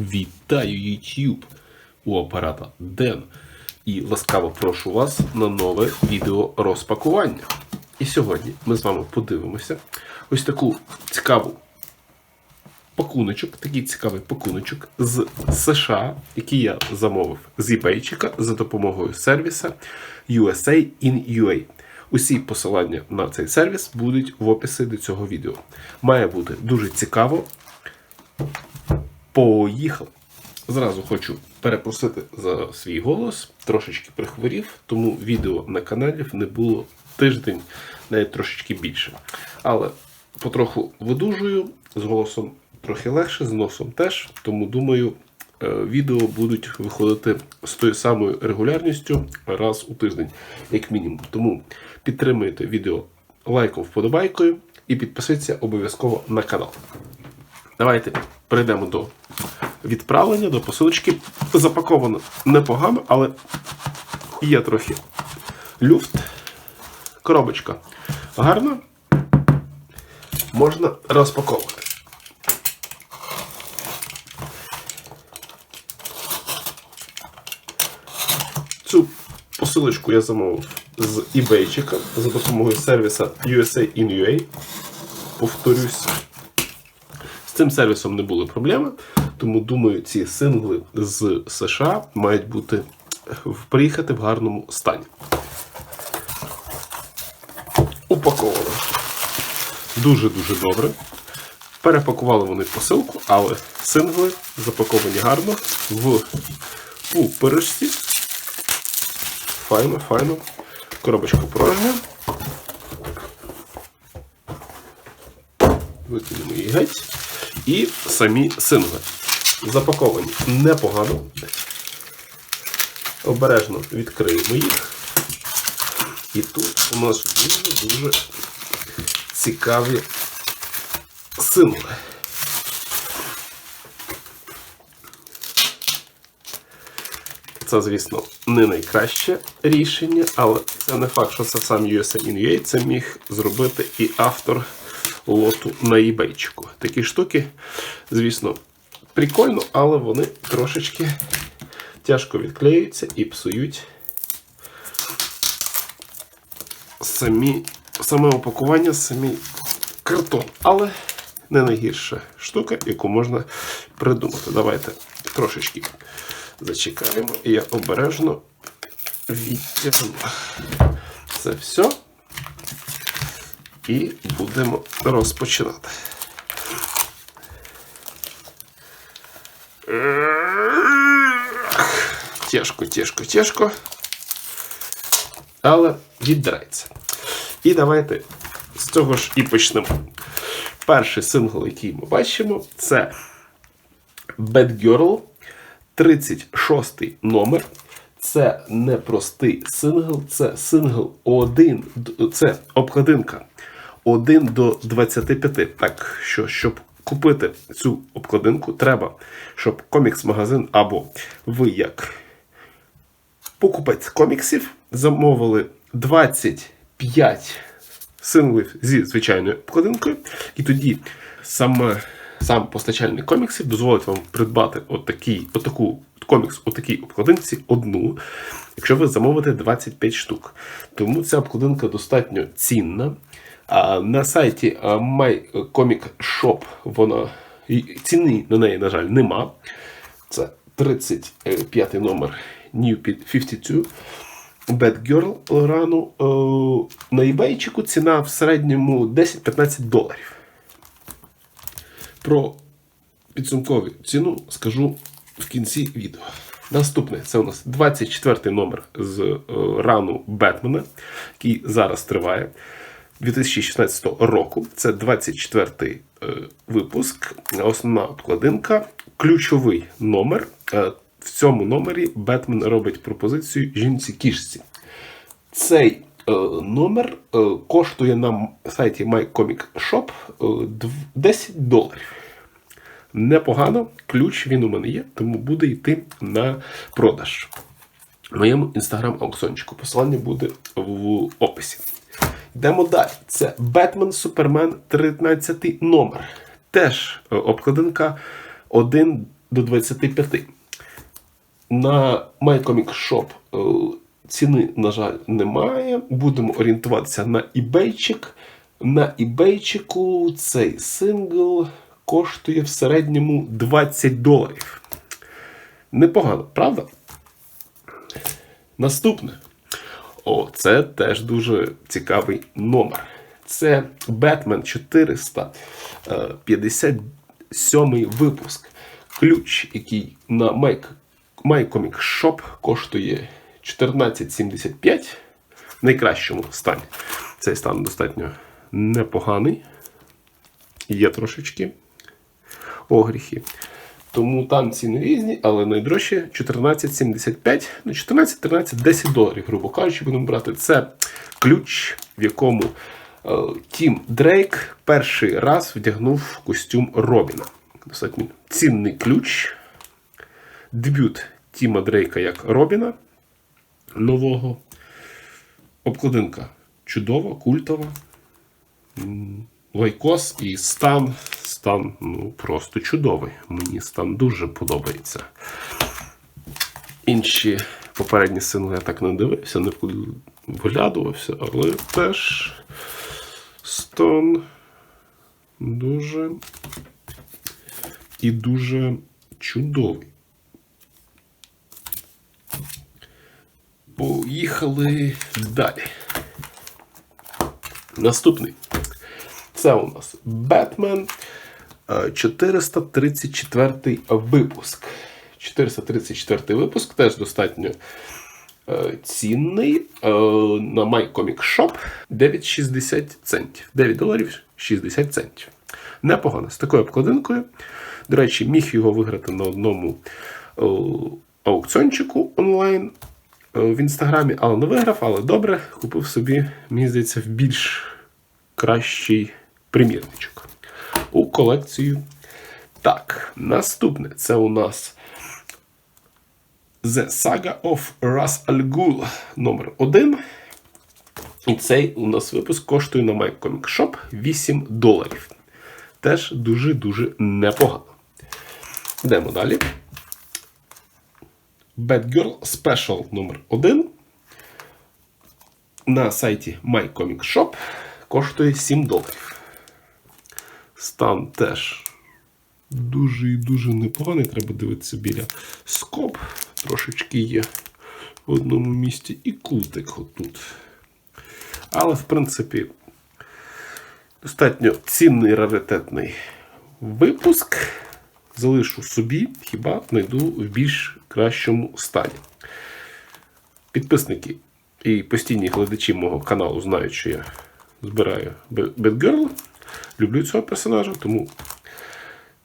Вітаю YouTube! У апарата Ден. І ласкаво прошу вас на нове відео розпакування. І сьогодні ми з вами подивимося ось таку цікаву пакуночок, такий цікавий пакуночок з США, який я замовив з eBayчика за допомогою сервіса USA in UA. Усі посилання на цей сервіс будуть в описі до цього відео. Має бути дуже цікаво. Поїхали! Зразу хочу перепросити за свій голос. Трошечки прихворів, тому відео на каналі не було тиждень, навіть трошечки більше. Але потроху видужую, з голосом трохи легше, з носом теж. Тому думаю, е, відео будуть виходити з тою самою регулярністю раз у тиждень, як мінімум. Тому підтримуйте відео лайком, вподобайкою і підписуйтесь обов'язково на канал. Давайте перейдемо до відправлення, до посилочки. Запаковано непогано, але є трохи люфт. Коробочка гарна. Можна розпаковувати. Цю посилочку я замовив з eBayчика за допомогою сервіса USA in UA. Повторюсь, з цим сервісом не були проблеми, тому думаю, ці сингли з США мають бути приїхати в гарному стані. Упаковано дуже-дуже добре. Перепакували вони посилку, але сингли запаковані гарно в у пирожці. Файно, файно. Коробочка порожня. Викинемо її геть. І самі сингли. Запаковані непогано. Обережно відкриємо їх. І тут у нас дуже-дуже цікаві сингли. Це, звісно, не найкраще рішення, але це не факт, що це сам USA in UA, це міг зробити і автор лоту на eBayчику. Такі штуки, звісно, прикольно, але вони трошечки тяжко відклеюються і псують самі, саме опакування, самі картон. Але не найгірша штука, яку можна придумати. Давайте трошечки зачекаємо, і я обережно відтягну це все. І будемо розпочинати. Тяжко, тяжко, тяжко. Але віддирається. І давайте з цього ж і почнемо. Перший сингл, який ми бачимо, це Bad Girl, 36 номер. Це не простий сингл, це сингл 1, це обкладинка 1 до 25. Так що, щоб купити цю обкладинку, треба, щоб комікс-магазин або ви як покупець коміксів замовили 25 синглів зі звичайною обкладинкою, і тоді саме сам постачальник коміксів дозволить вам придбати отакий, отаку комікс у такій обкладинці одну, якщо ви замовите 25 штук. Тому ця обкладинка достатньо цінна. На сайті My Comic Shop вона ціни на неї, на жаль, нема. Це 35 номер New 52. Bad Girl рану. На eBayчику ціна в середньому 10-15 доларів. Про підсумкову ціну скажу в кінці відео. Наступне це у нас 24 номер з е, рану Бетмена, який зараз триває 2016 року. Це 24 е, випуск, основна обкладинка, ключовий номер. Е, в цьому номері Бетмен робить пропозицію жінці кішці. Цей е, номер коштує на сайті MyComic Shop е, 10 доларів. Непогано, ключ він у мене є, тому буде йти на продаж. В моєму інстаграм-аукциончику. Посилання буде в описі. Йдемо далі. Це Бетмен Супермен 13 номер. Теж е, обкладинка 1 до 25. На MyComic Shop е, ціни, на жаль, немає. Будемо орієнтуватися на eBayчик. На eBayчику цей сингл коштує в середньому 20 доларів. Непогано, правда? Наступне. О, це теж дуже цікавий номер. Це Batman 457 випуск. Ключ, який на My, MyComic Shop коштує 14,75 в найкращому стані. Цей стан достатньо непоганий. Є трошечки огріхи. Тому там ціни різні, але найдорожче 14,75, ну 14, 13, 10 доларів, грубо кажучи, будемо брати. Це ключ, в якому е, Тім Дрейк перший раз вдягнув костюм Робіна. Достатньо цінний ключ. Дебют Тіма Дрейка як Робіна нового. Обкладинка чудова, культова. Лайкос і стан. Стан ну, просто чудовий. Мені стан дуже подобається. Інші попередні сингли я так не дивився, не вглядувався, але теж стан дуже і дуже чудовий. Поїхали далі. Наступний. Це у нас Бетмен е, 434 випуск. 434 випуск теж достатньо е, цінний. Е, На MyComic Shop 9,60 центів. 9 доларів 60 центів. Непогано. З такою обкладинкою. До речі, міг його виграти на одному е, аукціончику онлайн е, в інстаграмі, але не виграв, але добре, купив собі, мені здається, в більш кращий примірничок у колекцію. Так, наступне це у нас The Saga of Ras Al Ghul номер 1. І цей у нас випуск коштує на MyComic Shop 8 доларів. Теж дуже-дуже непогано. Йдемо далі. Batgirl Special номер 1 на сайті MyComic Shop коштує 7 доларів. Стан теж дуже і дуже непоганий. Треба дивитися біля скоп. Трошечки є в одному місці і кутик отут. Але, в принципі, достатньо цінний раритетний випуск. Залишу собі, хіба знайду в більш кращому стані. Підписники і постійні глядачі мого каналу знають, що я збираю Бетгерл. Люблю цього персонажа, тому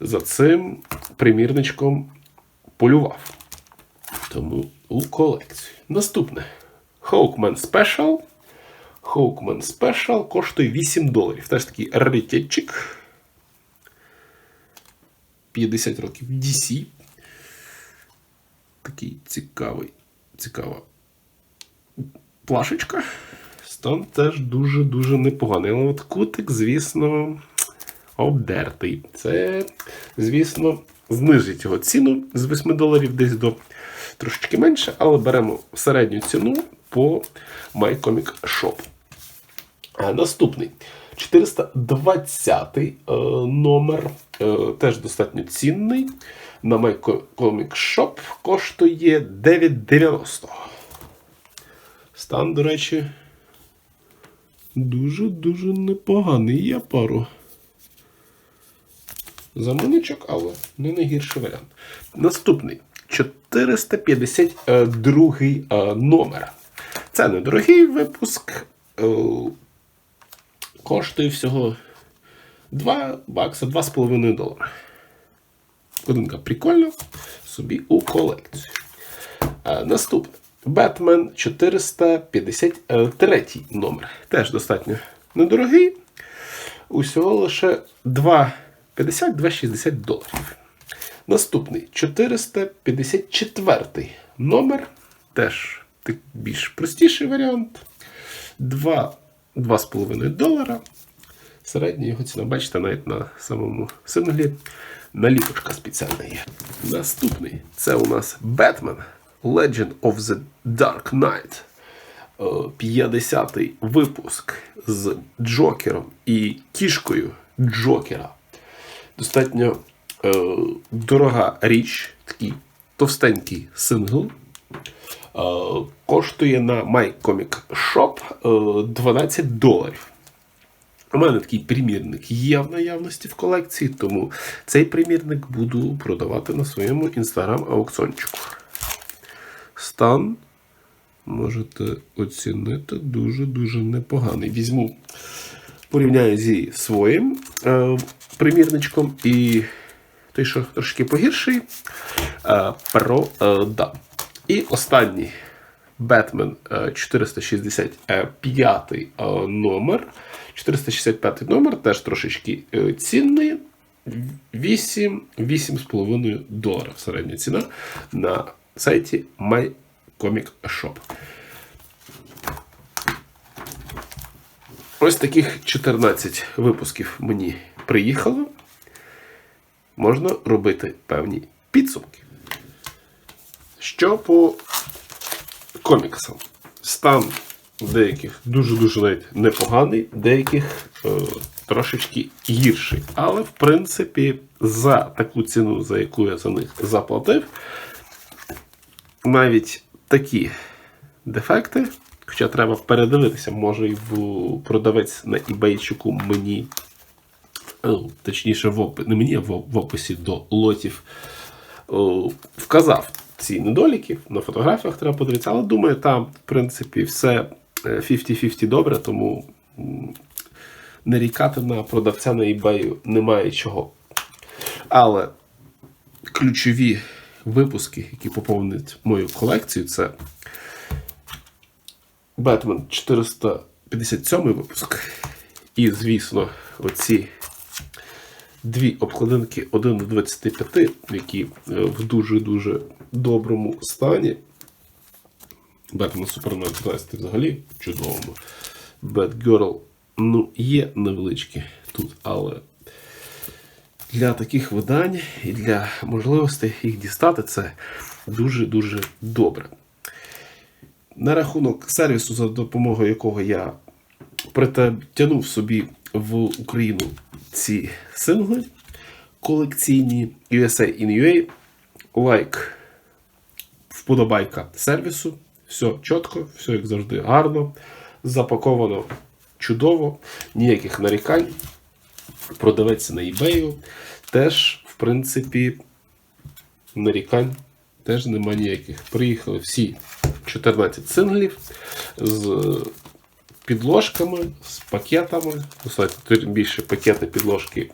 за цим примірничком полював. Тому у колекцію. Наступне. Hawkman Special. Hawkman Special коштує 8 доларів. Теж такий раритетчик. 50 років DC. Такий цікавий, цікава плашечка. Стан теж дуже-дуже непоганий. Але от кутик, звісно, обдертий. Це, звісно, знижить його ціну з 8 доларів десь до трошечки менше, але беремо середню ціну по MyComic Shop. А Наступний 420 е, номер, е, теж достатньо цінний. На MyComic Shop коштує 9,90. Стан, до речі, дуже-дуже непоганий. Є пару заманичок, але не найгірший варіант. Наступний 452 е, номер. Це недорогий випуск. Е, Коштує всього 2 бакса, 2,5 долара. Одинка прикольно. Собі у колекцію. А, наступне. Бетмен 453 номер. Теж достатньо недорогий. Усього лише 2,50-2,60 доларів. Наступний 454 номер. Теж більш простіший варіант. 2 2,5 долара. Середня його ціна, бачите, навіть на самому синглі наліпочка спеціальна є. Наступний це у нас Batman Legend of the Dark Knight. Е, 50-й випуск з Джокером і кішкою Джокера. Достатньо е, дорога річ, такий товстенький сингл. Е, коштує на My Comic Shop е, 12 доларів. У мене такий примірник є в наявності в колекції, тому цей примірник буду продавати на своєму інстаграм-аукціончику. Стан можете оцінити дуже-дуже непоганий. Візьму, порівняю зі своїм е, примірничком і той, що трошки погірший, е, продам. І останній е, 465 е, номер. 465 номер теж трошечки е, цінний. 8, 8,5 доларів середня ціна на сайті My Comic Shop. Ось таких 14 випусків мені приїхало. Можна робити певні підсумки. Що по коміксам? Стан деяких дуже-дуже навіть непоганий, деяких е, трошечки гірший. Але, в принципі, за таку ціну, за яку я за них заплатив, навіть такі дефекти, хоча треба передивитися, може і продавець на eBayчику мені, ну, точніше, в описі, не мені, а в описі до лотів вказав ці недоліки. На фотографіях треба подивитися, але думаю, там, в принципі, все е, 50-50 добре, тому нарікати на продавця на eBay немає чого. Але ключові випуски, які поповнять мою колекцію, це Batman 457 випуск. І, звісно, оці дві обкладинки 1 до 25, які е, в дуже-дуже доброму стані. Batman Супермен 12 взагалі чудовому. Batgirl, ну, є невеличкі тут, але для таких видань і для можливості їх дістати це дуже-дуже добре. На рахунок сервісу, за допомогою якого я притягнув собі в Україну ці сингли колекційні USA in UA, лайк, вподобайка сервісу. Все чітко, все як завжди гарно, запаковано чудово, ніяких нарікань. Продавець на eBay теж, в принципі, нарікань теж нема ніяких. Приїхали всі 14 синглів з підложками, з пакетами. Тим більше пакети підложки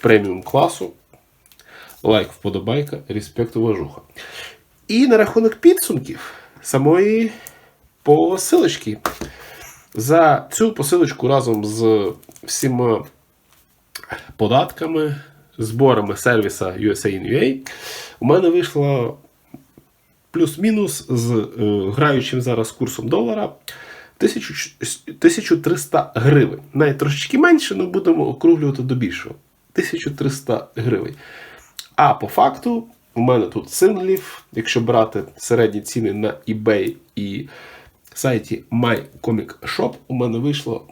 преміум класу. Лайк, вподобайка, респект, уважуха. І на рахунок підсумків самої посилочки. За цю посилочку разом з всіма податками, зборами сервіса USA у мене вийшло плюс-мінус з е, граючим зараз курсом долара 1300 гривень. Навіть трошечки менше, але будемо округлювати до більшого. 1300 гривень. А по факту, у мене тут синглів, якщо брати середні ціни на eBay і сайті My Comic у мене вийшло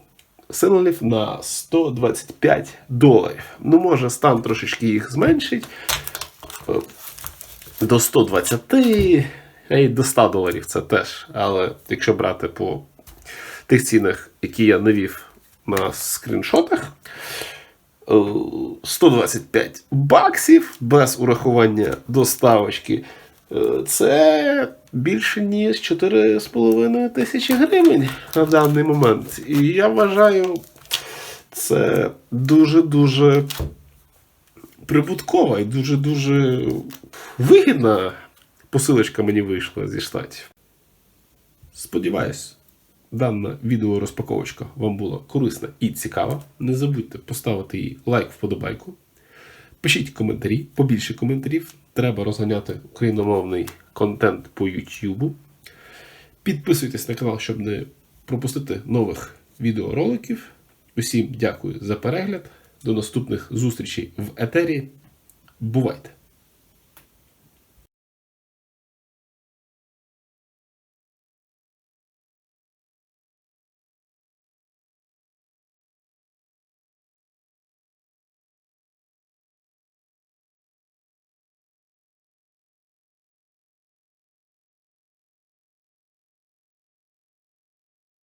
синглів на 125 доларів. Ну, може, стан трошечки їх зменшить е, до 120, а й до 100 доларів це теж. Але якщо брати по тих цінах, які я навів на скріншотах, е, 125 баксів без урахування доставочки. Е, Це більше ніж 4,5 тисячі гривень на даний момент. І я вважаю, це дуже-дуже прибуткова і дуже-дуже вигідна посилочка мені вийшла зі штатів. Сподіваюсь, дана відеорозпаковочка вам була корисна і цікава. Не забудьте поставити їй лайк вподобайку. Пишіть коментарі, побільше коментарів. Треба розганяти україномовний контент по YouTube. Підписуйтесь на канал, щоб не пропустити нових відеороликів. Усім дякую за перегляд. До наступних зустрічей в етері. Бувайте!